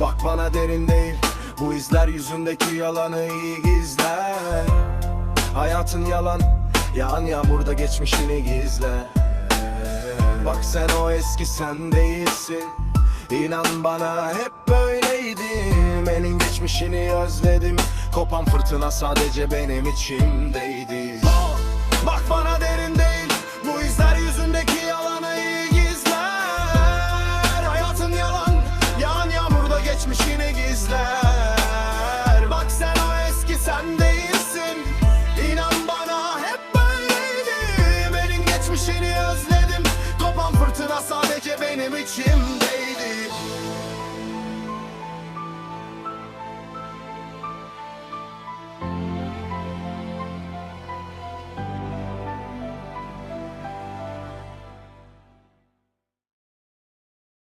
Bak bana derin değil Bu izler yüzündeki yalanı iyi gizle Hayatın yalan Yağan yağmurda geçmişini gizle Bak sen o eski sen değilsin İnan bana hep böyleydim. Benim geçmişini özledim Kopan fırtına sadece benim içimdeydi benim içimde